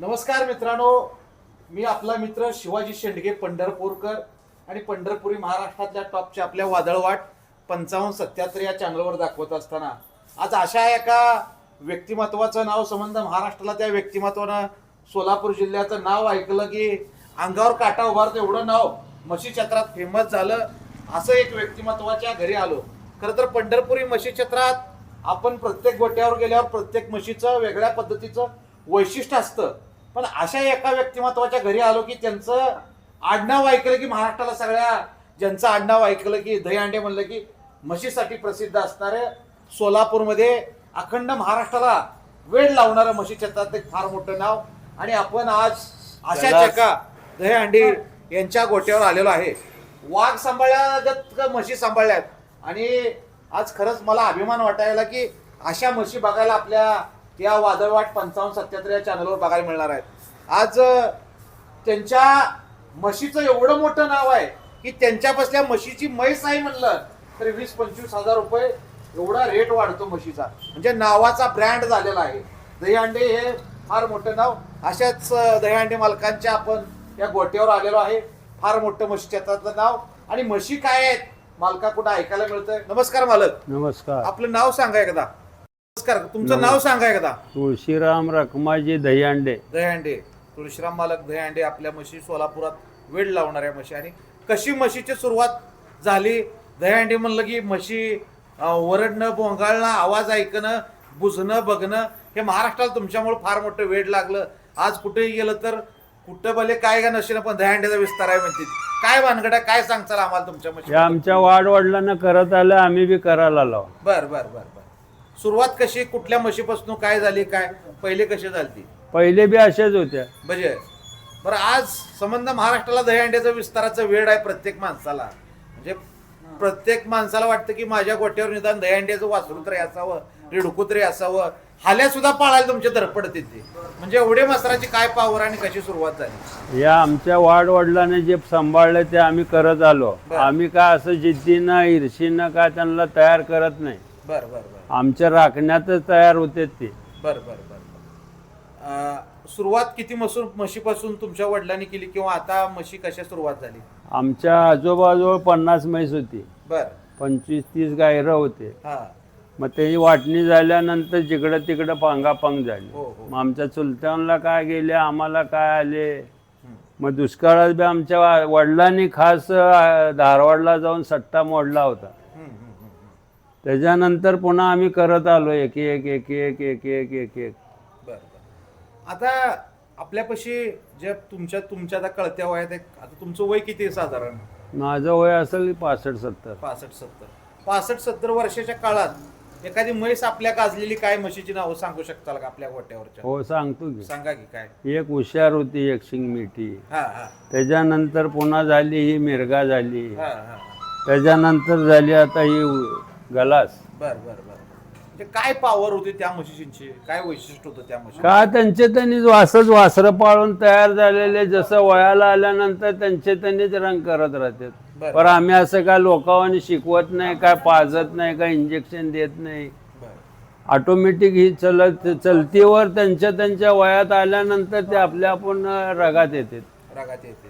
नमस्कार मित्रांनो. मी आपला मित्र शिवाजी शेंडगे पंढरपूरकर आणि पंढरपुरी महाराष्ट्रातल्या टॉपच्या आपल्या वादळवाट पंचावन्न सत्याहत्तर या चॅनलवर दाखवत असताना. आज अशा एका व्यक्तिमत्वाचं नाव संबंध महाराष्ट्राला त्या व्यक्तिमत्वानं सोलापूर जिल्ह्याचं नाव ऐकलं की अंगावर काटा उभारतं एवढं नाव म्हशी क्षेत्रात फेमस झालं असं एक व्यक्तिमत्वाच्या घरी आलो. खरं तर पंढरपुरी मशी क्षेत्रात आपण प्रत्येक गोट्यावर गेल्यावर प्रत्येक म्हशीचं वेगळ्या पद्धतीचं वैशिष्ट्य असतं. पण अशा एका व्यक्तिमत्वाच्या घरी आलो की त्यांचं आडनाव ऐकलं की महाराष्ट्राला सगळ्या ज्यांचं आडनाव ऐकलं की दहीहंडे म्हणलं की म्हशीसाठी प्रसिद्ध असणारे सोलापूरमध्ये अखंड महाराष्ट्राला वेळ लावणारं म्हशी क्षेत्रात एक फार मोठं नाव आणि आपण आज अशाच. एका दहीहंडी यांच्या गोट्यावर आलेलो आहे वाघ सांभाळल्या म्हशी सांभाळल्यात आणि आज खरंच मला अभिमान वाटायला की अशा म्हशी बघायला आपल्या या वादळवाट पंचावन्न सत्याहत्तर या चॅनलवर बघायला मिळणार आहेत. आज त्यांच्या म्हशीचं एवढं मोठं नाव आहे की त्यांच्यापासल्या म्हशीची म्हैस आहे म्हणलं तरी वीस पंचवीस हजार रुपये एवढा रेट वाढतो म्हशीचा. म्हणजे नावाचा ब्रँड झालेला आहे. दहीहंडे हे फार मोठं नाव. अशाच दहीहंडे मालकांच्या आपण या गोट्यावर आलेलो आहे. फार मोठं म्हशी क्षेत्रातलं नाव. आणि म्हशी काय आहेत? मालकाकडून ऐकायला मिळतंय? नमस्कार मालक. नमस्कार. आपलं नाव सांगा एकदा. नमस्कार तुमचं नाव सांगा एकदा. तुळशीराम रखमाजी दहीहंडे. दहीहंडे. तुळशीराम मालक दहीहंडे आपल्या म्हशी सोलापुरात वेळ लावणाऱ्या म्हशी. आणि कशी म्हशीची सुरुवात झाली? दहीहंडे म्हणलं की म्हशी अं, ओरडणं बोंगाळणं आवाज ऐकणं बुजणं बघणं हे महाराष्ट्राला तुमच्यामुळे फार मोठं वेळ लागलं. आज कुठेही गेलं तर कुठं भले काय का नसेल पण दहीहंड्याचा विस्तार आहे म्हणतील. काय भानगड आहे काय सांगचाल आम्हाला तुमच्या म्हशी आमच्या वाडवडिलांना करत आलं आम्ही बी करायला आलो. बर बर बर बर. सुरुवात कशी कुठल्या म्हशीपासून काय झाली काय? पहिले कशी झाली पहिले बी अशाच होत्या. म्हणजे बरं आज संबंध महाराष्ट्राला दहीहंड्याचं विस्ताराचं वेळ आहे प्रत्येक माणसाला. म्हणजे प्रत्येक माणसाला वाटतं की माझ्या गोट्यावर निदान दहीहंड्याचं वासरू तरी असावं रेडकू तरी असावं. हाल्या सुद्धा पाळायला तुमचे धडपडत येते म्हणजे एवढे मसराची काय पावर आणि कशी सुरुवात झाली? या आमच्या वाडवडिलांनी जे सांभाळलं ते आम्ही करत आलो. आम्ही काय असं जिद्दीनं ईर्षीनं काय त्यांना तयार करत नाही. बर बर बर. आमच्या राखण्यातच तयार होते ते. बर बर बर अं, सुरुवात किती मसूर म्हशीपासून तुमच्या वडिलांनी केली किंवा आता म्हशी कशा सुरुवात झाली? आमच्या आजोबाजवळ पन्नास म्हैस होती. बर. पंचवीस तीस गायरं होते. हा. मग त्याची वाटणी झाल्यानंतर जिकडं तिकडं पांगापांग झाली. हो, हो. मग आमच्या चुलत्यांना काय गेले आम्हाला काय आले. मग दुष्काळात बी आमच्या वा- वडिलांनी खास अं, धारवाडला जाऊन सट्टा मोडला होता हम्म, हम्म, हम्म, हम्म. त्याच्यानंतर पुन्हा आम्ही करत आलो एक एक एक एक एक एक एक एक. बर बर. आता आपल्यापाशी जे तुमच्या तुमच्या आता कळत्या वयात एक आता तुमचं वय किती आहे साधारण? माझं वय असेल पासष्ट सत्तर. पासष्ट सत्तर. पासष्ट सत्तर वर्षाच्या काळात एखादी म्हैस आपल्या गाजलेली काय म्हशीची नावं सांगू शकताल का आपल्या गोट्यावरच्या? हो सांगतो की. सांगा की काय? एक हुशार होती एक शिंग मिठी हा हा. त्याच्यानंतर पुन्हा झाली ही मिरगा झाली. हा हा हा. त्याच्यानंतर झाली आता ही गलास. बर बर बर. म्हणजे काय पावर होती त्या म्हशीची? काय वैशिष्ट्य होतं त्या म्हशी का त्यांचे त्यांनीच वासच वासरं पाळून तयार झालेले जसं वयाला आल्यानंतर त्यांचे त्यांनीच रंग करत राहतात. बरं. पण आम्ही असं काय लोकांनी शिकवत नाही काय पाजत नाही काय इंजेक्शन देत नाही. बर. ऑटोमॅटिक ही चलत चलतीवर त्यांच्या त्यांच्या वयात आल्यानंतर ते आपल्या आपण रगात येतात. रागात येते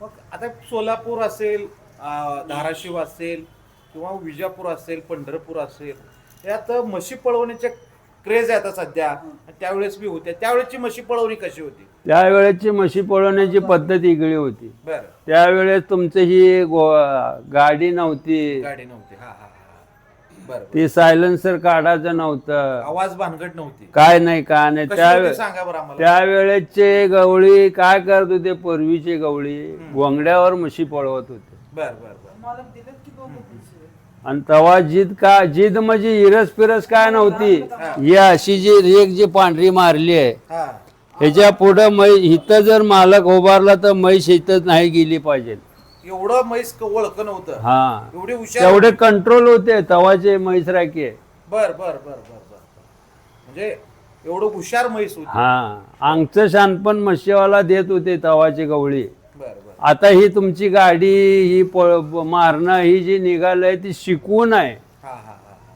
मग आता सोलापूर असेल अं, धाराशिव असेल किंवा विजापूर असेल पंढरपूर असेल यात म्हशी पळवण्याचे क्रेज आहे आता सध्या. त्यावेळेस बी होत्या. त्यावेळेसची म्हशी पळवणी कशी होती? त्यावेळेची म्हशी पळवण्याची पद्धत वेगळी होती. बर. त्यावेळेस तुमची ही गो- गाडी नव्हती. गाडी नव्हती. हा हा हा. बर ती सायलेन्सर काढायचं नव्हतं. आवाज भानगड नव्हती. काय नाही काय नाही. कशी त्यावेळे होती सांगा बरं आम्हाला. त्यावेळेचे गवळी काय करत होते? पूर्वीचे गवळी गोंगड्यावर म्हशी पळवत होते. बर बर बर. आणि तवा जिद का जिद म्हणजे इरस पिरस काय नव्हती. ही. अशी जी रेग जी पांढरी मारली आहे हा. ह्याच्या पुढं मै इथं जर मालक उभारला तर म्हैस इथं नाही गेली पाहिजे. एवढं म्हैस ओळख नव्हतं. हा. एवढी हुशार तेवढे कंट्रोल होते तवाचे म्हैस राखे. बर बर बर बर बर. म्हणजे एवढं हुशार म्हैस होती. हा. आमचं शानपण म्हशीवाला देत होते तवाची गवळी. आता ही तुमची गाडी ही मारणं ही जी निघालंय ती शिकवून आहे. हा हा हा हा.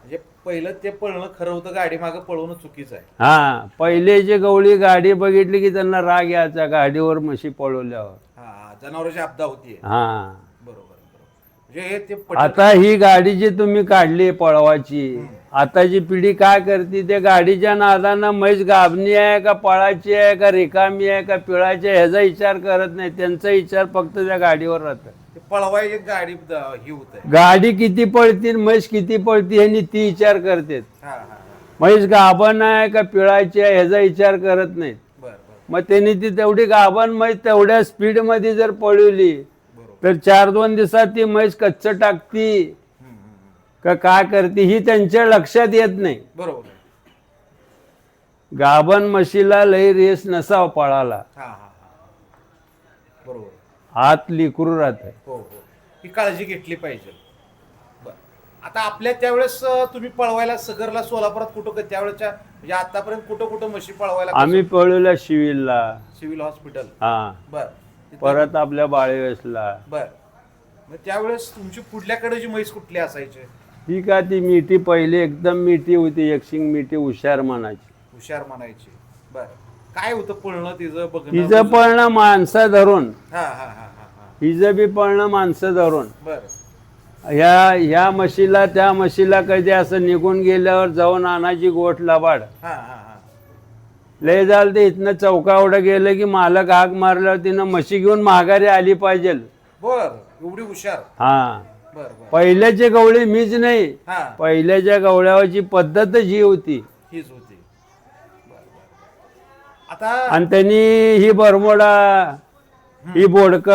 म्हणजे पहिलं ते पळणं खरं होतं गाडी मागं पळवणं चुकीचं आहे. हा पहिले जे गवळी गाडी बघितली की त्यांना राग यायचा गाडीवर म्हशी पळवल्यावर. हा जनावरांची आपदा होतीये. हा. बरोबर बरोबर. म्हणजे हे ते पटत- आता ही गाडी जी तुम्ही काढली पळवाची आताची पिढी काय करते? ते गाडीच्या नादानं म्हैस गाभणी आहे का पळाची आहे का रिकामी आहे का पिळाची आहे? ह्याचा विचार करत नाही. त्यांचा विचार फक्त त्या गाडीवर राहत. ते पळवायची गाडी द- ही होत. आहे गाडी किती पळती म्हैस किती पळती ह्यांनी ती विचार करतेत हा हा हा. म्हैस गाभण आहे का पिळाची आहे ह्याचा विचार करत नाहीत बर बर. मग त्यांनी ती तेवढी गाभण म्हैस तेवढ्या स्पीडमध्ये जर पळवली बरोबर. तर चार दोन दिवसात ती म्हैस कच्च टाकती. का काय करते ही त्यांच्या लक्षात येत नाही. बरोबर. गाभण म्हशीला लई रेस नसावा पळाला. हा हा हा. बरोबर. हात लिकरू राहते हो हो. ही काळजी घेतली पाहिजे. बर. आता आपल्या त्यावेळेस अं, तुम्ही पळवायला सगरला सोलापुरात कुठं क- त्यावेळेच्या म्हणजे आतापर्यंत कुठं कुठं म्हशी पळवायला आम्ही पळवल्या शिवीलला. Civil hospital. हा. बर. तिथं- परत आपल्या बाळेवेसला. बर. मग त्यावेळेस तुमची पुढल्याकडे जी म्हैस कुठली असायची? ही का ती मिठी पहिली एकदम मिठी होती एकशिंग मिठी हुशार म्हणायची. हुशार म्हणायची. बर. काय होतं पळणं तिचं बघणं हिचं पळणं माणसं धरून. हा हा हा हा हा. हिचं बी पळणं माणसं धरून. बर. ह्या ह्या म्हशीला त्या म्हशीला कधी असं निघून गेल्यावर जाऊन आणायची गोठ लबाड. हा हा हा. लय झालं ते इथनं चौकावडं गेलं की मालक हाक मारल्यावर तिनं म्हशी घेऊन माघारी आली पाहिजे बर. एवढी हुशार. हा. पहिल्याचे गवळे मीच नाही. हा. पहिल्याच्या गवळ्यावरची पद्धत जी होती. हीच होती. बर बर आता आणि त्यांनी ही बरमोडा ही बोडक.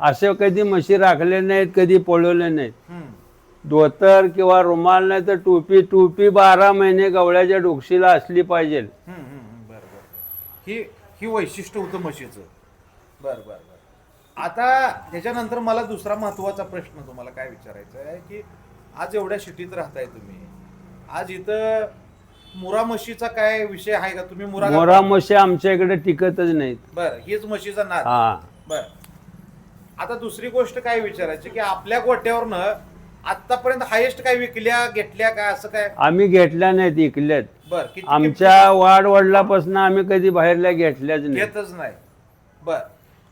असे कधी म्हशी राखले नाहीत कधी पळवले नाहीत. हम्म. धोतर किंवा रुमाल नाही तर टोपी टोपी बारा महिने गवळ्याच्या डोक्षीला असली पाहिजे. हम्म, हम्म, हम्म, बर बर. ही ही वैशिष्ट्य होतं म्हशीचं. बर बर. आता त्याच्यानंतर मला दुसरा महत्त्वाचा प्रश्न तुम्हाला काय विचारायचा आहे की आज एवढ्या सिटीत राहताय तुम्ही. आज इथं मुरा म्हशीचा काय विषय आहे का? तुम्ही मुरा मोरा म्हशी आमच्या इकडे टिकतच नाहीत. बर हीच म्हशीचा नाद. हा. बर. आता दुसरी गोष्ट काय विचारायची की आपल्या गोट्यावरनं आतापर्यंत हायेस्ट काय विकल्या घेतल्या काय असं काय? आम्ही घेतल्या नाहीत इकल्यात. बर किती आमच्या वाढ वडिलापासून आम्ही कधी बाहेरल्या घेतल्याच नाही घेतच नाही. बर.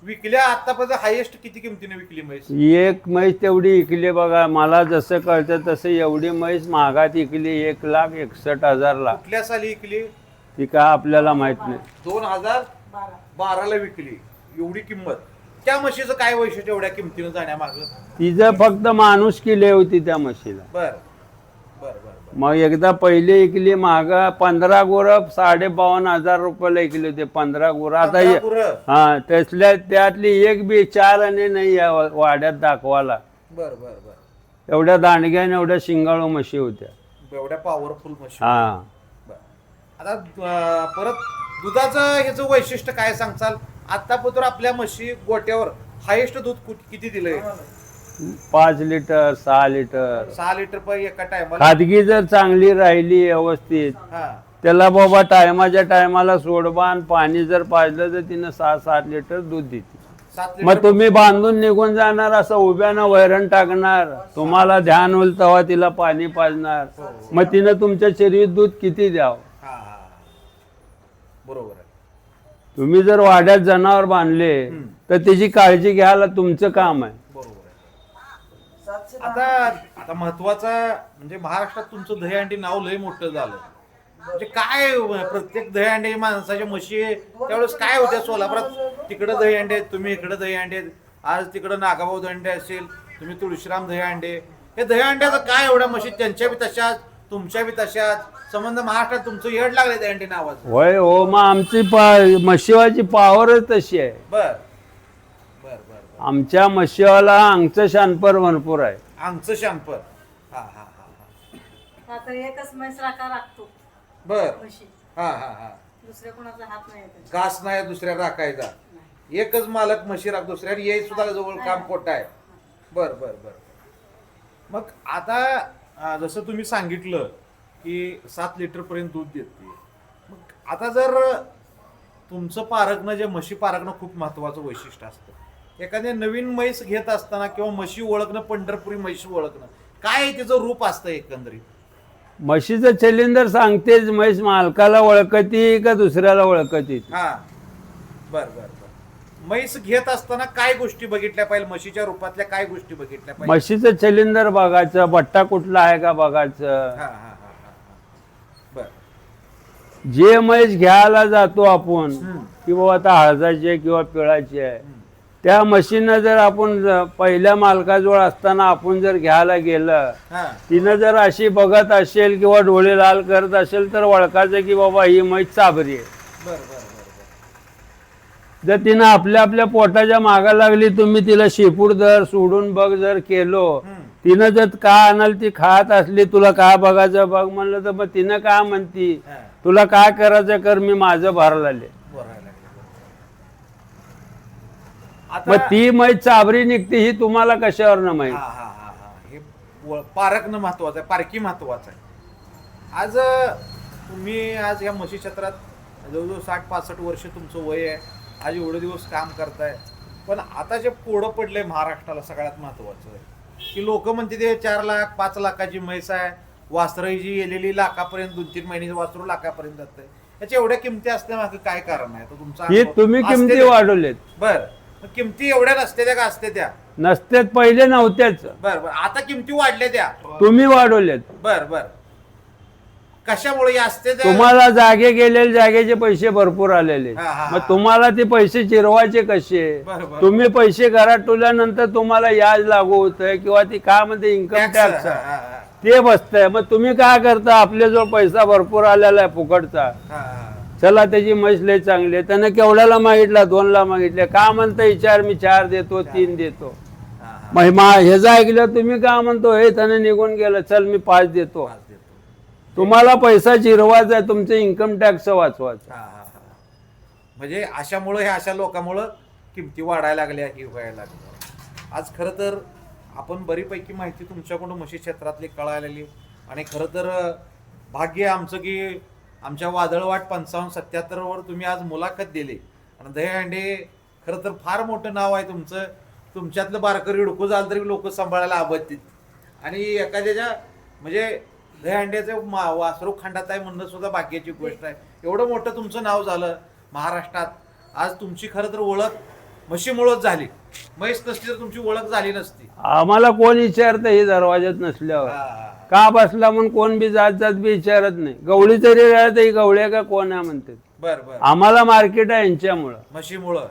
विकल्या आतापर्यंत हायेस्ट किती किमतीने विकली म्हैस? एक म्हैस तेवढी इकली बघा मला जसं कळतं तसं एवढी म्हैस महागात इकली एक लाख एकसष्ट हजारला. कुठल्या साली विकली ती काय आपल्याला माहीत नाही. दोन हजार बाराला विकली. एवढी किंमत. त्या म्हशीचं काय वैशिष्ट्य एवढ्या किमतीनं जाण्यामाग? तिचं फक्त माणूस किले होती त्या म्हशीला. बर. बर बर. मग एकदा पहिले इकली महाग पंधरा गुर साडे बावन्न हजार रुपयाला इकली होते पंधरा गुर. आता पंधरा ये- गुरं. हा त्यातल्या त्यातली एक बी चार आणि नाही या वा- वाड्यात दाखवाला. बर बर बर. एवढ्या दांडग्या आणि एवढ्या शिंगाळू म्हशी होत्या. एवढ्या पॉवरफुल म्हशी. हा. बर. आता अं, परत दुधाचं ह्याचं वैशिष्ट्य काय सांगचाल आतापर्यंत आपल्या म्हशी गोट्यावर हायेस्ट दूध कुठ- किती दिलंय? पाच लिटर सहा लिटर. सहा लिटर पर एका टायमाला खादगी जर चांगली राहिली व्यवस्थित हा. त्याला बाबा टायमाच्या टायमाला सोडबान पाणी जर पाजलं तर तिनं सहा सात लिटर दूध देते. सात मग लिटर तुम्ही बांधून निघून जाणार असं उभ्यानं वैरण टाकणार. तुम्हाला ध्यान होईल तेव्हा तिला पाणी पाजणार. मग तिनं तुमच्या शरीर दूध किती द्यावं? हा हा हा. बरोबर आहे. तुम्ही जर वाड्यात जनावर बांधले. तर त्याची काळजी घ्यायला तुमचं काम आहे. आता आता महत्त्वाचा म्हणजे महाराष्ट्रात तुमचं दहीहंडी नाव लय मोठं झालं. म्हणजे काय प्रत्येक दहीहंडी माणसाच्या म्हशी त्यावेळेस काय होत्या सोलापुरात? तिकडं दहीहंडे आहेत तुम्ही इकडं दहीहंडे आहेत. आज तिकडं नागाभाऊ दहीहंडे असेल तुम्ही तुळशीराम दहीहंडे. हे दहीहंड्याचं काय एवढ्या म्हशी? त्यांच्या बी तशाच तुमच्या बी तशाच संबंध महाराष्ट्रात तुमचं येड लागले दहीहंडी नावाचं. होय हो मग आमची पा म्हशीवाची पावरच तशी आहे. बर. आमच्या म्हशीवाला अंगचं शानपर भरपूर आहे. आमचं शांपर हा हा हा हा. आता एकच म्हैस राखा राखतो? बर. म्हशी हा हा हा. दुसऱ्या कोणाचा हात नाही येत घास नाही दुसऱ्या राखायचा. एकच मालक म्हशी राख दुसऱ्या ये सुद्धा जवळ काम खोट आहे. बर बर बर. मग आता अं, जसं तुम्ही सांगितलं की सात लिटर पर्यंत दूध देते. मग आता जर तुमचं पारखणं जे म्हशी पारखणं खूप महत्वाचं वैशिष्ट्य असतं. एखाद्या नवीन म्हैस घेत असताना किंवा म्हशी ओळखणं पंढरपुरी म्हशी ओळखणं काय तिचं रूप असतं एकंदरीत? म्हशीचं सिलेंडर सांगतेच म्हैस मालकाला ओळखती का दुसऱ्याला ओळखती? हा. बर बर म्हैस घेत असताना काय गोष्टी बघितल्या पाहिजे? म्हशीच्या रूपातल्या काय गोष्टी बघितल्या पाहिजे? म्हशीचं सिलेंडर बघायचं बट्टा कुठला आहे का बघायचं. बर. जे म्हैस घ्यायला जातो आपण. की बाबा आता हळदाची आहे किंवा पिळाची आहे. त्या म्हशीनं जर आपण ज- पहिल्या मालकाजवळ असताना आपण जर घ्यायला गेलं हा. तिनं जर अशी बघत असेल किंवा डोळे लाल करत असेल तर ओळखायचं की बाबा ही म्हैस चाबरी आहे. बर बर बर बर. जर तिनं आपल्या आपल्या पोटाच्या मागा लागली तुम्ही तिला शेपूट जर सोडून बघ जर केलो हम्म. तिनं जर का आणाल ती खात असली तुला काय बघायचं? बघ म्हणलं तर मग तिनं काय म्हणती? हा. तुला काय करायचं? कर मी माझं भरला बोलायला लागले. मग ती म्हैस चाबरी निघते ही तुम्हाला कशावर न माहीत. हा हा हा हा. हे व- पारखणं महत्वाचं आहे पारखी महत्वाचं आहे. आज अं, तुम्ही आज या म्हशी क्षेत्रात जवळजवळ साठ पासष्ट वर्ष तुमचं वय आहे. आज एवढे दिवस काम करताय. पण आता जे कोडं पडलंय महाराष्ट्राला सगळ्यात महत्वाचं आहे. की लोक म्हणते ते चार लाख पाच लाखाची म्हैस आहे. वासरही जी गेलेली लाखापर्यंत दोन तीन महिने वासरू लाखापर्यंत जाते याच्या एवढ्या किमती असल्या मागे काय कारण आहे? तो तुमचा ही अनुभव- तुम्ही किमती वाढवलेत. बर. किमती एवढ्या नसते त्या का असते त्या? नसत्यात पहिले नव्हत्याच. बर बर. आता किमती वाढल्या त्या. तुम्ही वाढवलेत. बर बर. कशामुळे असते त्या- तुम्हाला जागे गेलेले जागेचे पैसे भरपूर आलेले. हा, हा, मग हा. तुम्हाला ते पैसे चिरवायचे कसे? बरं, बरं. तुम्ही पैसे घरात ठेवल्यानंतर तुम्हाला याज लागू होतंय किंवा ती काय म्हणते इन्कम Tax, टॅक्स हा, हा, हा. ते बसतंय. मग तुम्ही काय करता? आपल्या जो पैसा भरपूर आलेला आहे फुकटचा. हा, हा. चला त्याची म्हैस लय चांगली आहे. त्यानं केवढ्याला मागितला? दोनला मागितले. का म्हणता विचार मी चार देतो तीन देतो. हा, हा. मग मा ह्याचं ऐकलं तुम्ही का म्हणतो हे त्याने निघून गेलं चल मी पाच देतो. तुम्हाला पैसा जिरवायचा आहे तुमचं इन्कम टॅक्स वाचवायचं. हा, हा, हा. म्हणजे अशामुळं हे अशा लोकांमुळं किमती वाढायला लागल्या की व्हायला लागल्या. आज खरं तर आपण बरीपैकी माहिती तुमच्याकडून म्हशी क्षेत्रातली कळालेली. आणि खरं तर भाग्य आमचं की आमच्या वादळवाट पंचावन्न सत्याहत्तरवर तुम्ही आज मुलाखत दिली. आणि दहीहंडे खरं तर फार मोठं नाव आहे तुमचं. तुमच्यातलं बारकरी हुडकू झालं तरी लोक सांभाळायला आवडतील आणि एखाद्याच्या म्हणजे दहीहंड्याचं मा वासरू खंडात आहे म्हणणं सुद्धा बाकीची गोष्ट आहे. एवढं मोठं तुमचं नाव झालं महाराष्ट्रात. आज तुमची खरं तर ओळख म्हशीमुळंच झाली. म्हैस नसती तर तुमची ओळख झाली नसती. आम्हाला कोण विचारतं हे दरवाज्यात नसल्यावर? हा. का बसला म्हणून कोण बी जात जात बी विचारत नाही? गवळी तरी राहत ही गवळ्या का कोण आहे म्हणते बर बर. आम्हाला मार्केट आहे यांच्यामुळं. म्हशीमुळं.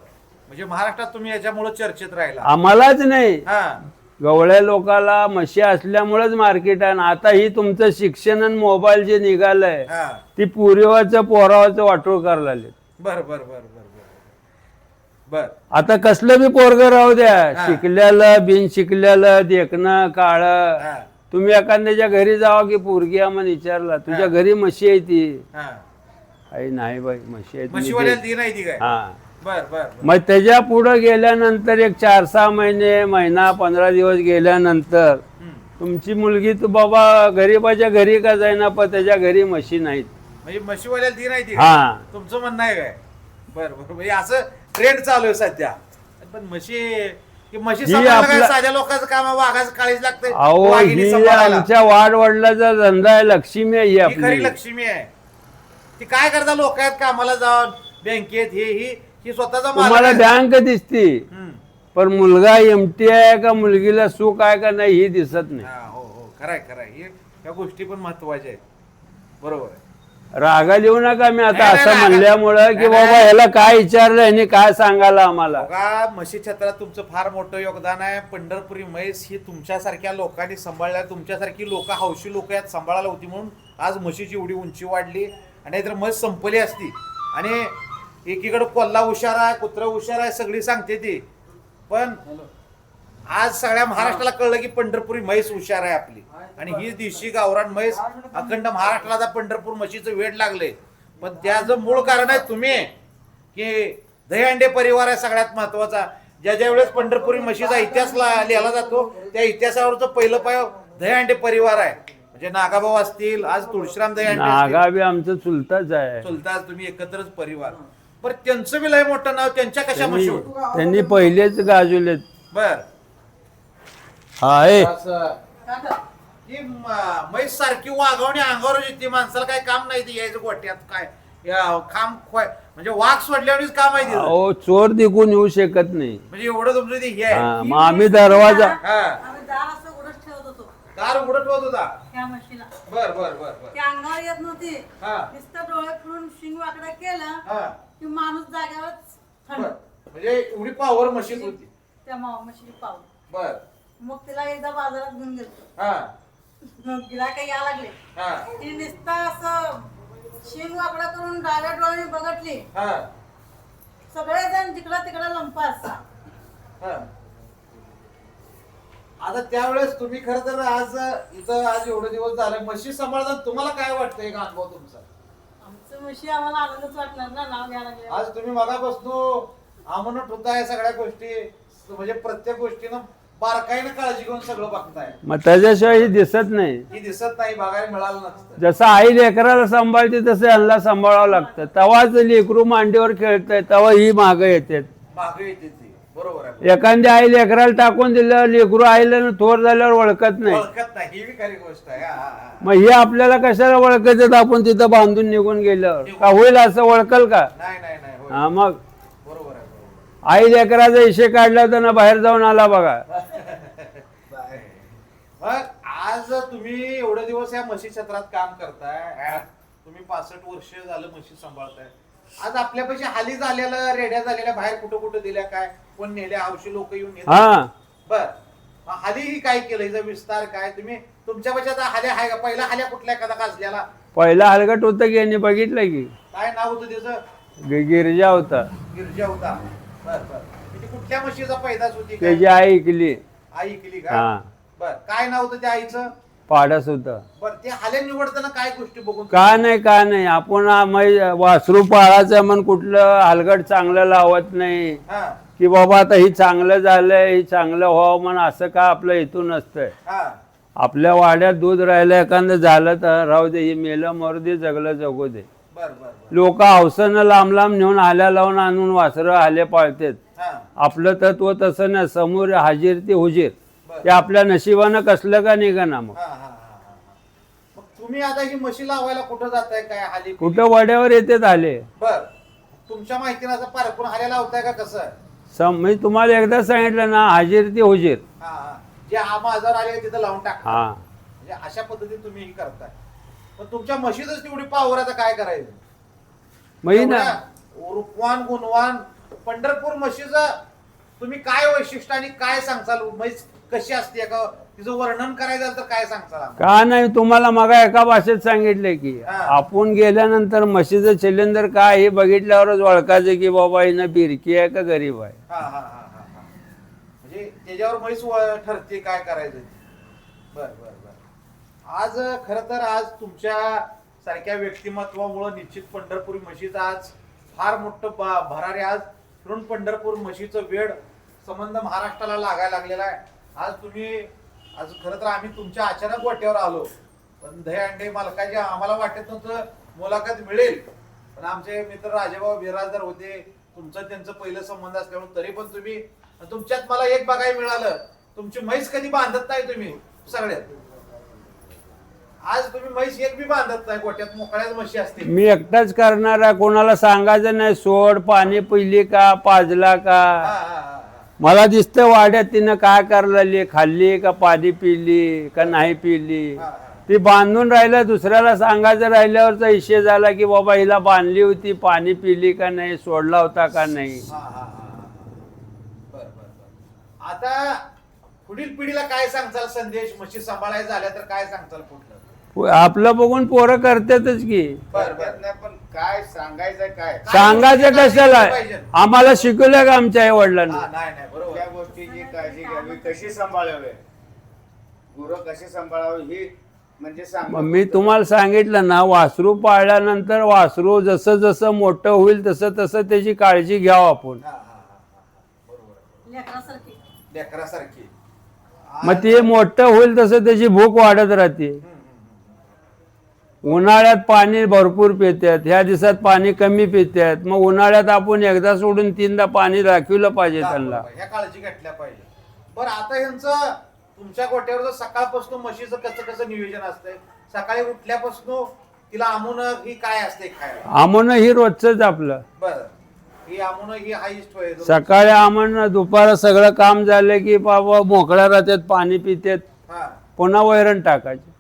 म्हणजे महाराष्ट्रात तुम्ही याच्यामुळं चर्चेत राहिला. आम्हालाच नाही. हा. गवळ्या लोकाला म्हशी असल्यामुळेच मार्केट आहे. आणि आता ही तुमचं शिक्षण आणि मोबाईल जे निघालंय हा. ती पुरीवाचं पोरावाचं वाटोळ करायला बर बर बर. आता कसलं बी पोरग राहू द्या. शिकल्यालं बिन शिकल्यालं देखणं काळ. तुम्ही एखाद्याच्या घरी जावा की पोरगी आहे म्हणून विचारला तुझ्या. घरी म्हशी आहे ती. हा. आई नाही बाई म्हशी काय? हा. बर बर बर. मग त्याच्या पुढं गेल्यानंतर एक चार सहा महिने महिना पंधरा दिवस गेल्यानंतर. तुमची मुलगी तू बाबा गरीबाच्या घरी का जाईना पण त्याच्या घरी म्हशी नाहीत. म्हणजे म्हशीवाल्याला ती नाही? हा. तुमचं म्हणणं आहे काय? बर बर. म्हणजे असं ट्रेंड चालू आहे सध्या. पण म्हशी की म्हशी ही सांभाळायला काय आपला- साध्या लोकांचं काम आहे, वाघाचं काळीच लागतंय. अहो वाघिणी ही सांभाळायला. आमच्या धंदा आहे लक्ष्मी आहे ही ही खरी आपली लक्ष्मी आहे. ती काय करता? लोक आहेत कामाला जाऊन बँकेत हे ही ही स्वतःचा मालक तुम्हाला आहे. बँक दिसती. हम्म. पण मुलगा एमटी आहे का? मुलगीला सुख आहे का? नाही ही दिसत नाही. हा, हो हो. खराय खराय. हे या गोष्टी पण महत्त्वाच्या आहेत. बरोबर आहे. रागा लिहू नका मी आता नाही, असं नाही, म्हणल्यामुळं की नाही, बाबा नाही. ह्याला काय विचारलं ह्याने काय सांगायला आम्हाला? बघा म्हशी क्षेत्रात तुमचं फार मोठं योगदान आहे. पंढरपुरी म्हैस ही तुमच्यासारख्या लोकांनी सांभाळल्या. तुमच्यासारखी लोक हौशी लोक यात सांभाळायला होती म्हणून आज म्हशीची एवढी उंची वाढली. आणि नाहीतर म्हैस संपली असती. आणि एकीकडे कोल्हा हुशार आहे कुत्र हुशार आहे सगळी सांगते ती. पण आज सगळ्या महाराष्ट्राला कळलं की पंढरपुरी म्हैस हुशार आहे आपली. आणि ही दिवशी गावरान म्हैस अखंड महाराष्ट्राला पंढरपूर म्हशीचं वेळ लागले पण त्याचं मूळ कारण आहे तुम्ही की दहीहंडे परिवार आहे सगळ्यात महत्त्वाचा. ज्या ज्या वेळेस पंढरपुरी म्हशीचा इतिहास ला- लिहिला जातो त्या इतिहासावरचं पहिलं पाय दहीहंडे परिवार आहे. म्हणजे नागाभाऊ असतील आज तुळशीराम दहीहंडे आमचं चुलताच आहे. चुलताच तुम्ही एकत्रच परिवार. बरं त्यांचं बी लय मोठं नाव त्यांच्या कशा म्हशी? त्यांनी पहिलेच गाजवलेत. बर. हा ए असं. ती म- म्हैस सारखी वागवणी अंगावर येते माणसाला काय काम नाही ती यायचं गोट्यात काय? या काम खोय- म्हणजे वाघ सोडल्यावरच काम आहे तिथं. अहो चोर दिकून येऊ शकत नाही. म्हणजे एवढं तुमचं ते हे आहे. हा, मग आम्ही दरवाजा हा. आम्ही दार असं उघडच ठेवत होतो. दार उघडत होत होता? त्या म्हशीला. बर बर बर बर. ती अंगावर येत नव्हती. हा. नुसतं डोळे फिरून शिंग वाकडा केलं हा. की माणूस जाग्यावरच थंड. म्हणजे एवढी पावर मशीन होती. त्या मावा म्हशीची पाव बर. मग तिला एकदा बाजारात घेऊन गेलो हा. मग गिरायक या लागले. हा. ती नुसतं असं शिंग वाकडा करून डाव्या डोळ्याने बघटली हा. सगळेजण जिकडं तिकडं लंपास हा. आता त्यावेळेस तुम्ही खर तर आज इथं आज एवढे दिवस झाले. म्हशी सांभाळताना तुम्हाला काय वाटतं एक अनुभव तुमचा. आमचं म्हशी आम्हाला आनंदच वाटणार ना नाव घ्यायला लागले आज तुम्ही मगापासून आमनट होताय सगळ्या गोष्टी. म्हणजे प्रत्येक गोष्टीनं बारकाईनं काळजी घेऊन सगळं बघताय. मग त्याच्याशिवाय ही दिसत नाही. ही दिसत नाही बघायला मिळालं नसतं. जसं आई लेकराला सांभाळते तसं यांना सांभाळावं लागतं. तेव्हाच लेकरू मांडीवर खेळतंय तेव्हा ही मागं येते. मागे येते ती. बरोबर आहे. एखादी आई लेकराला टाकून दिल्यावर लेकरू आईला न थोर झाल्यावर ओळखत नाही. ओळखत नाही. ही बी खरी गोष्ट आहे. हा, हा, हा. मग हे आपल्याला कशाला ओळखायचं? आपण तिथं बांधून निघून गेल्यावर. का होईल असं ओळखल का? नाही नाही नाही होय. हा मग आई लेकराचा इशे काढला तर ना बाहेर जाऊन आला बघा. मग आज तुम्ही एवढे दिवस या म्हशी क्षेत्रात काम करताय तुम्ही पासष्ट वर्ष झालं म्हशी सांभाळताय. आज आपल्यापाशी हाली झालेलं रेड्या झालेल्या बाहेर कुठं कुठं दिल्या काय? कोण नेल्या? हौशी लोक येऊन. हा. बर. हाली ही काय केलं हिचा विस्तार काय? तुम्ही तुमच्या पाशी आता हाल्या आहे का? पहिला हाल्या कुठल्या एखादा गाजल्याला पहिला हलगट होतं की यांनी बघितलं की? काय नाव होतं त्याचं? गिरजा होता. गिरजा होता. बर बर. म्हणजे कुठल्या म्हशीचा पैदास होती काय? त्याची आई ऐकली. आई केली हा. का बर. काय नाव होतं त्या आईचं? पाडस होता. बर ते हाल्या निवडताना काय गोष्टी बघून का नाही का नाही. आपण आम्ही वासरू पाळायचं म्हणून कुठलं हलगट चांगलं लावत नाही. हा. की बाबा आता ही चांगलं झालंय ही चांगलं व्हावं म्हणून असं का आपलं इथून नसतंय हा. आपल्या वाड्यात दूध राहिलं एखादं झालं तर राहू दे हे मेलं मरू दे जगलं जगू दे. लोक हौसानं लांब लांब नेऊन आल्या लावून आणून वासरं आले पाळतेत. आपलं तत्व तसं नाही समोर हाजीर ते हुजीर. ते आपल्या नशिबानं कसलं का निघा हा. मग तुम्ही आता ही म्हशी लावायला कुठं जाताय काय हाली कुठं वाड्यावर येतेत आले बर. तुमच्या माहितीनं असं पारखून हाल्या लावताय का कसं? सम मी तुम्हाला एकदा सांगितलं ना हाजीर ते हुजीर. हा हा. जे आम आजार आले तिथं लावून टाका. हा. म्हणजे अशा पद्धतीने तुम्ही ही करताय. पण तुमच्या म्हशीतच तेवढी पावर आता काय करायचं? मग ना. एवढ्या रूपवान गुणवान पंढरपूर म्हशीचं तुम्ही काय वैशिष्ट्य आणि काय सांगचाल म्हैस कशी असते का तिचं वर्णन करायचं झालं तर काय सांगचाल आम्हाला? का नाही तुम्हाला मगा एका भाषेत सांगितलंय की हा. आपण गेल्यानंतर म्हशीचं सिलेंडर काय हे बघितल्यावरच ओळखायचं की बाबा हिनं बिरकी आहे का गरीब आहे? हा हा हा हा हा. म्हणजे त्याच्यावर म्हैस व- ठरते काय करायचं बर बर. आज खर तर आज तुमच्या सारख्या व्यक्तिमत्वामुळं निश्चित पंढरपूर म्हशीचं आज फार मोठं ब- भरारे आज. तरुण पंढरपूर म्हशीचं वेळ संबंध महाराष्ट्राला लागायला लागलेला आहे. आज तुम्ही आज खरं तर आम्ही तुमच्या अचानक वाट्यावर आलो. पण दही अंडे मालकाचे आम्हाला वाटत नव्हतं मुलाखत मिळेल. पण आमचे मित्र राजेभाऊ बिराजदार होते. तुमचं त्यांचं पहिलं संबंध असल्यामुळे तरी पण तुम्ही तुमच्यात मला एक बघायला मिळालं. तुमची म्हैस कधी बांधत नाही तुम्ही सगळ्यात. आज तुम्ही म्हैस एक बी बांधत नाही गोट्यात मोकळ्याच म्हशी असतील मी एकटाच करणारा कोणाला सांगायचं नाही सोड पाणी पिली का पाजला का हा, हा, हा, हा. मला दिसतं वाड्यात तिनं काय करायला खाल्ली का पाणी पिली का नाही पिली. ती बांधून राहिलं दुसऱ्याला सांगायचं राहिल्यावरचा इशे झाला की बाबा हिला बांधली होती पाणी पिली का नाही सोडला होता का नाही हा, हा, हा, हा. बर, बर, बर. आता पुढील पिढीला काय सांगचाल संदेश म्हशी सांभाळायचं झाल्या तर काय सांगचाल पुढलं आपलं बघून पोरं करतातच की. पण काय सांगायचं काय? सांगायचं काय कशाला? आम्हाला शिकवलं का आमच्या आई वडिलांनी? नाही नाही बरोबर. त्या गोष्टीची काळजी घ्यावी कशी सांभाळावे? गुरं कशी सांभाळावी? ही म्हणजे सांग मी तुम्हाला सांगितलं ना वासरू पाळल्यानंतर वासरू जसं जसं मोठं होईल तसं तसं त्याची काळजी घ्यावं आपण. बरोबर. आहे. लेकरासारखी. लेकरासारखी. मग ते मोठं होईल तसं त्याची भूक वाढत राहते. उन्हाळ्यात पाणी भरपूर पितात ह्या दिवसात पाणी कमी पितात. मग उन्हाळ्यात आपण एकदा सोडून तीनदा पाणी राखीवलं पाहिजे त्यांना. ह्या काळजी घेतल्या पाहिजे. बरं आता ह्यांचं तुमच्या गोट्यावर जर सकाळपासून म्हशीचं कसं कसं नियोजन असतंय? सकाळी उठल्यापासून तिला आमून ही काय असते खायला? आमोन ही रोजच आपलं. बरं. ही आमून ही हाईस्ट होय. सकाळी आमोन दुपारा सगळं काम झालं की बाबा मोकळ्या राहतात पाणी पितात. हा. पुन्हा वैरण टाकायचे.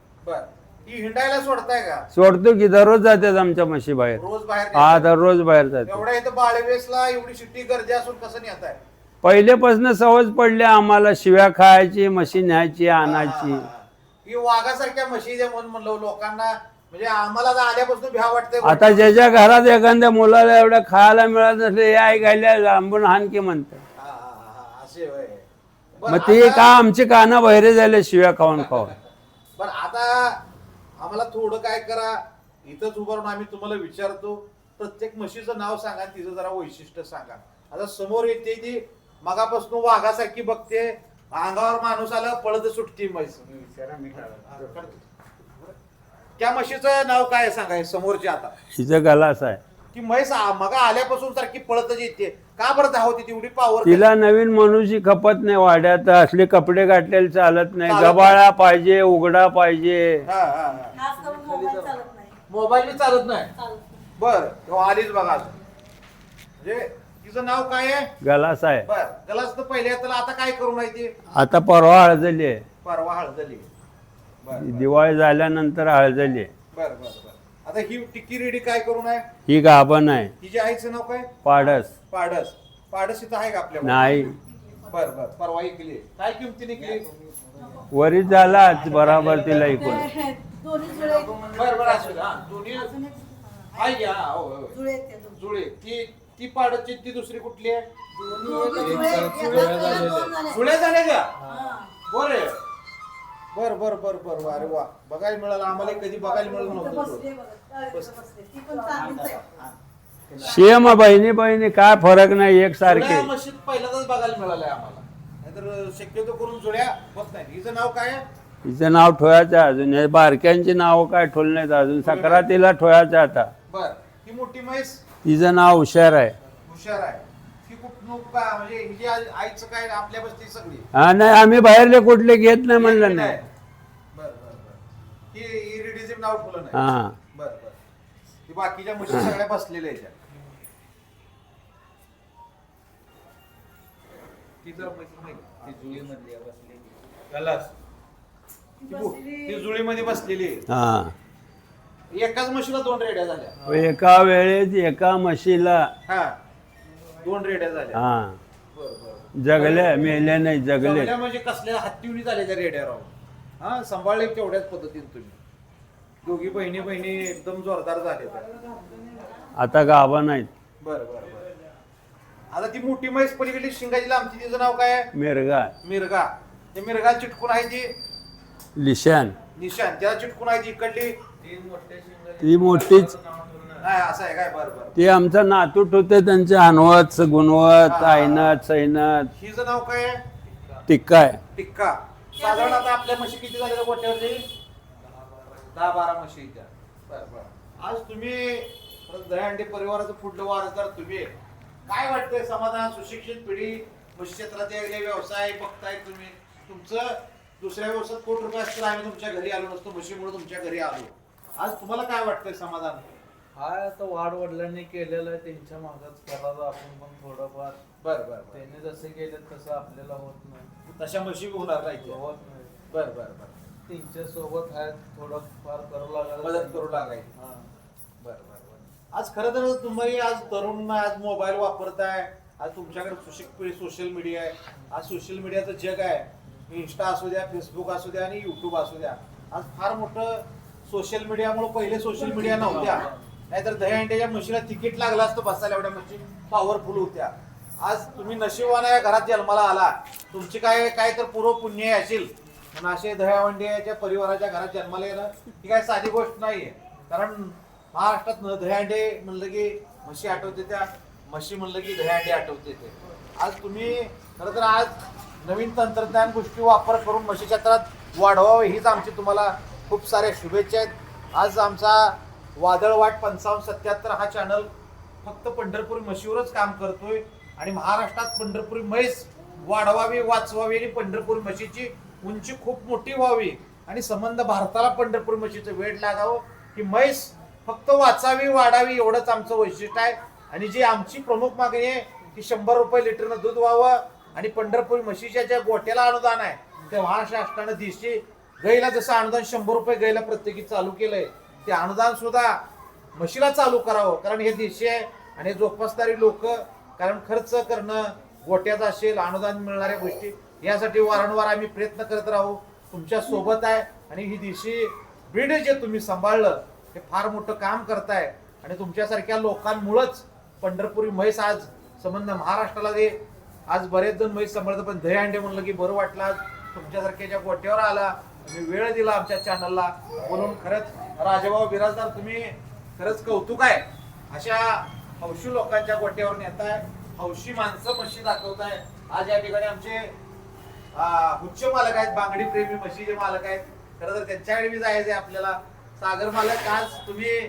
ही हिंडायला सोडताय का? सोडतो की दररोज जातात आमच्या म्हशी बाहेर रोज बाहेर हा नेताय? दररोज बाहेर जाते एवढ्या इथं बाळवेसला एवढी शिट्टी गर्दी असून कसं पहिलेपासून सवय पडली आम्हाला शिव्या खायची म्हशी न्यायची आणायची. ही वाघासारख्या म्हशी म्हणून म्हणलं लोकांना म्हणजे आम्हाला आल्यापासून भ्या वाटते आता ज्याच्या घरात एखाद्या मुलाला एवढं खायला मिळत नसले या ऐकायला लांबून हानकी म्हणतात. असे होय. मग ते आता- का आमची कानं बहिरे झाले शिव्या खाऊन खाऊन? पण आता आम्हाला थोडं काय करा. इथंच उभं राहून आम्ही तुम्हाला विचारतो. प्रत्येक म्हशीचं नाव सांगा तिचं जरा वैशिष्ट्य सांगा. आता समोर येते ती मगापासून वाघासारखी बघते. अंगावर माणूस आला पळत सुटती म्हैस. विचारा मी काय त्या म्हशीचं नाव काय सांगा हे समोरची आता. हिचं गलास आहे. ती म्हैस मगा आल्यापासून सारखी पळतच येते. का बरं धावते तेवढी पावर तिला नवीन मनुष्य खपत नाही वाड्यात असले कपडे घातलेले चालत नाही. चालत गबाळा पाहिजे उघडा पाहिजे. खास करून मोबाईल चालत नाही. मोबाईल चालत नाही. चालत नाही. बर तो आलीच बघा. म्हणजे तिचं नाव काय आहे? गलास आहे. बर त्याला तर पहिले त्याला आता काय करू नाही ती आता परवा हळदली आहे. परवा हळदली. बर बर. दिवाळी झाल्यानंतर हळदली आहे. बर बर. आता ही टिक्की रेडी काय करू नये ही गाभण आहे. हिच्या आईचं नाव काय? पाडस. पाडस. पाडस इथं आहे का आपल्या नाही. बर बर. परवा ऐकली काय किमतीने केली? वरीच झाला बराबर तिला जुळे बर बर असू द्या, हा. दोन्ही आहे की, हा, हो. जुळे ते ती ती पाडची ती दुसरी कुठली आहे? दोन्ही जुळे झाले. जुळे झाले का? हा. बरे बर बर बर. अरे वा. बघायला मिळालं. आम्हाला कधी बघायला मिळालं नव्हतं. शेम बहिणी बहिणी काय फरक नाही एक सारखे जुळ्या म्हशीत पहिल्यांदाच बघायला मिळालंय आम्हाला. नाहीतर शक्यतो करून जुळ्या होत नाही हिचं नाव काय? आहे हिचं नाव ठोयाचं आहे अजून. हे बारक्यांची नाव काय ठोल नाहीत अजून. सक्रातीला ठोयाचं आता. बर. ही मोठी म्हैस? तिचं नाव हुशार आहे. हुशार आहे. ही म्हणजे हिची आई- आईचं काय आपल्या बसती सगळी हा नाही आम्ही बाहेरले कुठले घेत नाही म्हणलं नाही. बर बर बर. ही बाकीच्या म्हशी सगळ्या बसलेल्या बसलेली. जुळीमध्ये हा. एकाच म्हशीला दोन रेड्या झाल्या. एका वेळेत एका म्हशीला हा. दोन रेड्या झाल्या. हा. बर बर. जगले मेले नाही जगले. जगल्या म्हणजे कसल्या हत्तीवणी झाल्या त्या रेड्या राहून हा सांभाळले तेवढ्याच पद्धतीने तुम्ही. दोघी बहिणी बहिणी एकदम जोरदार झाले आता गाभा नाहीत. बर बर बर. आता ती मोठी म्हैस पलीकडली शिंगाची लांबची तिचं नाव काय? आहे? मिरगा. मिरगा. ते मिरगा चिटकून आहे ती? लिशान. निशान. त्याला चिटकून आहे ती इकडली. ती मोठीच. नाही असं आहे काय? बर बर. ते आमचा नातूट होते त्यांचे अनवत गुणवत आयनत सैनत हिचं नाव काय आहे? टिक्का आहे. टिक्का. साधारण आता आपल्या म्हशी किती झालेल्या गोट्यावरती दहा बारा म्हशी आहेत त्या बर बर. आज तुम्ही परत दहीहंडी परिवाराचं पुढलं वारसदार तुम्ही. आहे. काय वाटतंय समाधान सुशिक्षित पिढी म्हशी क्षेत्रात यायले व्यवसाय बघताय तुम्ही? तुमचं दुसऱ्या व्यवसायात कोटी रुपये असतील आम्ही तुमच्या घरी आलो नसतो म्हशीमुळे तुमच्या घरी आलो. आज तुम्हाला काय वाटतंय समाधान? हाय आता वाढ वडिलांनी केलेलं आहे त्यांच्या मागच करायला आपण पण थोडंफार. बर बर बर. त्यांनी जसे केले तसं आपल्याला होत नाही. तशा म्हशी होणार नाही होत नाही. बर बर बर. त्यांच्यासोबत आहेत थोडं फार करू लागायला मदत करू लागायची. हा. बर बर बर. आज खरं तर तुम्ही आज तरुण आज मोबाईल वापरताय आज तुमच्याकडे पिढी सोशल मीडिया आहे. आज सोशल मीडियाचं जग आहे. इंस्टा असू द्या फेसबुक असू द्या आणि युट्यूब असू द्या. आज फार मोठं सोशल मीडियामुळे पहिले सोशल मीडिया नव्हत्या. नाहीतर दहीहंड्याच्या म्हशीला तिकीट लागला असतो बसायला एवढ्या म्हशी. पॉवरफुल होत्या. आज तुम्ही नशिबाने या घरात जन्माला आला. तुमची काय काय तर पूर्व पुण्य असेल. पण असे दह्यावंड्याच्या परिवाराच्या घरात जन्माला येणं ही काय साधी गोष्ट नाहीये. कारण महाराष्ट्रात दह्यांडे म्हणलं की म्हशी आठवते त्या म्हशी म्हणलं की दह्यांडे आठवते ते. आज तुम्ही खरं तर आज नवीन तंत्रज्ञान गोष्टी वापर करून म्हशी क्षेत्रात वाढवावं हीच आमची तुम्हाला खूप साऱ्या शुभेच्छा आहेत. आज आमचा वादळवाट पंचावन्न सत्याहत्तर हा चॅनल फक्त पंढरपूर म्हशीवरच काम करतोय. आणि महाराष्ट्रात पंढरपुरी म्हैस वाढवावी वाचवावी आणि पंढरपूर म्हशीची उंची खूप मोठी व्हावी. आणि संबंध भारताला पंढरपूर म्हशीचं वेळ लागावं. ही म्हैस फक्त वाचावी वाढावी एवढंच आमचं वैशिष्ट्य आहे. आणि जी आमची प्रमुख मागणी आहे ती शंभर रुपये लिटरनं दूध व्हावं आणि पंढरपूर म्हशीच्या ज्या गोट्याला अनुदान आहे ते महाराष्ट्र शासनानं दिवशी गाईला जसं अनुदान शंभर रुपये गाईला प्रत्येकी चालू केलंय ते अनुदान सुद्धा म्हशीला चालू करावं कारण हे देशी आहे आणि जोपासणारी लोक कारण खर्च करणं गोट्याचं असेल अनुदान मिळणाऱ्या गोष्टी यासाठी वारंवार आम्ही प्रयत्न करत राहू. तुमच्यासोबत आहे आणि ही देशी ब्रीड जे तुम्ही सांभाळलं हे फार मोठं काम करताय. आणि तुमच्यासारख्या लोकांमुळंच पंढरपुरी म्हैस आज संबंध महाराष्ट्राला दे. आज बरेच जण म्हैस सांभाळतं पण दही अंडे म्हणलं की बरं वाटलं आज तुमच्यासारख्या ज्या गोट्यावर आला तुम्ही वेळ दिला आमच्या चॅनलला म्हणून खरंच राजाभाऊ बिराजदार तुम्ही खरंच कौतुक आहे. अशा हौशी लोकांच्या गोट्यावर नेताय हौशी माणसं म्हशी दाखवताय. आज या ठिकाणी आमचे उच्च मालक आहेत बांगडी प्रेमी म्हशीचे मालक आहेत. खरं तर त्यांच्याकडे बी जायचं आहे आपल्याला. सागर मालक आज तुम्ही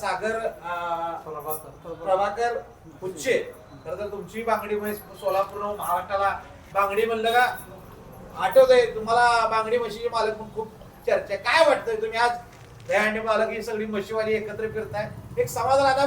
सागर प्रभाकर उच्चे. खरं तर तुमची बांगडी म्हैस सोलापूर महाराष्ट्राला बांगडी म्हणलं का आठवतंय तुम्हाला बांगडी म्हशीचे मालक पण खूप चर्चा. काय वाटतंय तुम्ही आज? दह्यांडे मालक ही सगळी म्हशीवाली एकत्र फिरताय. एक समाधान आता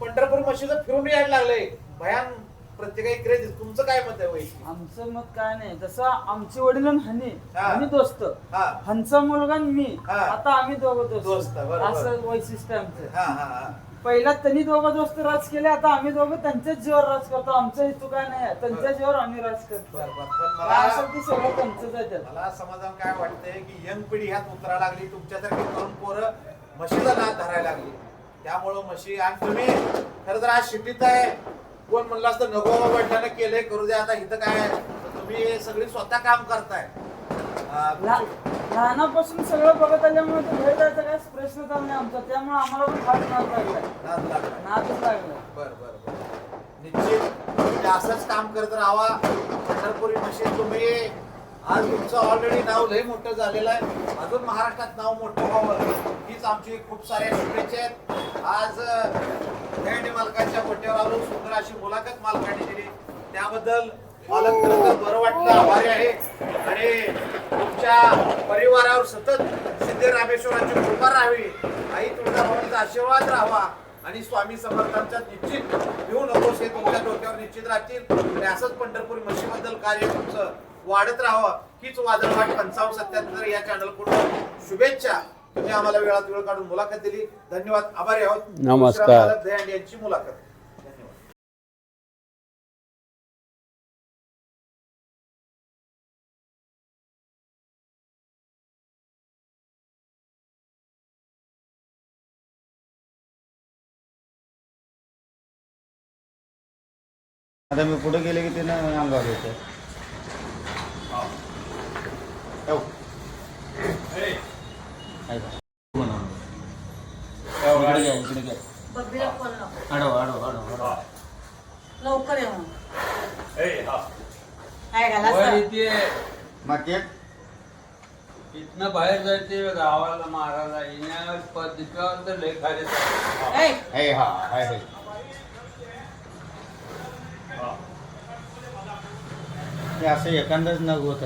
पंढरपूर म्हशीचं फिरून यायला लागलंय. भयान प्रत्येकाकडे तुमचं काय मत आहे वैशी आमचं मत काय नाही. जसं आमचे वडील आणि हनी हा. आम्ही दोस्त. हा. हनचा मुलगा आणि मी. हा. आता आम्ही दोघं दोस्त, दोस्त बरोबर. असं वैशिष्ट्य आमचं. हा हा हा. पहिला त्यांनी दोघं दोस्त राज केले आता आम्ही दोघं त्यांच्याच जीवावर राज करतो. आमचा हेतू काय नाही. त्यांच्या जीवावर आम्ही राज करतो. बरं, बरं. पण काय असेल मला ते सगळं त्यांचंच आहे मला समाधान काय वाटतंय की यंग पिढी ह्यात उतरा लागली. तुमच्यासारखी तरुण पोरं म्हशीचा नाद धरायला लागली. त्यामुळं म्हशी आणि तुम्ही खरं तर आज शिटीत आहे. कोण म्हणलं असतं नको वडिलांना केलंय करू द्या आता इथं काय आहे? तर तुम्ही हे सगळी स्वतः काम करताय. ला- लहानापासून सगळं बघत आल्यामुळे तो भेट द्यायचा काय प्रश्न चालला नाही आमचा. त्यामुळे आम्हाला पण फार नाद लागलाय. नाद लागलाय. नादच लागलाय. बर बर बर. निश्चित. तुम्ही असंच काम करत राहावा पंढरपुरी मशीन तुम्ही आज तुमचं ऑलरेडी नाव लय मोठं झालेलं आहे. अजून महाराष्ट्रात नाव मोठं व्हावं. हीच आमची खूप साऱ्या शुभेच्छा आहेत. आज भेंडी मालकांच्या गोट्यावर आलो. सुंदर अशी मुलाखत मालकाने दिली. त्याबद्दल खरं तर बरं वाटलं आभारी आहे. आणि तुमच्या परिवारावर सतत सिद्धी रामेश्वराची कृपा राहावी. आई तुळजाभवानीचा आशीर्वाद राहावा. आणि स्वामी समर्थांचा निश्चित घेऊ नकोस हे तुमच्या डोक्यावर निश्चित राहतील. आणि असंच पंढरपूर म्हशीबद्दल कार्य तुमचं वाढत राहावं. हीच वादळवाट पंचावन्न सत्याहत्तर या चॅनलकडून शुभेच्छा. तुम्ही आम्हाला वेळात वेळ काढून मुलाखत दिली. धन्यवाद. आभारी आहोत. नमस्कार. यांची मुलाखत. आता मी पुढे गेले की ते ना अंगावर येतं हो. लवकर ये मग. काय घाला वर? सर? इथे मग ते इथनं बाहेर जायचे गावाला महाराजा येण्यावर पद्धतीवर तर लय खाली ऐ, हे हा आहे हे. हे असं एखादंच नग होत.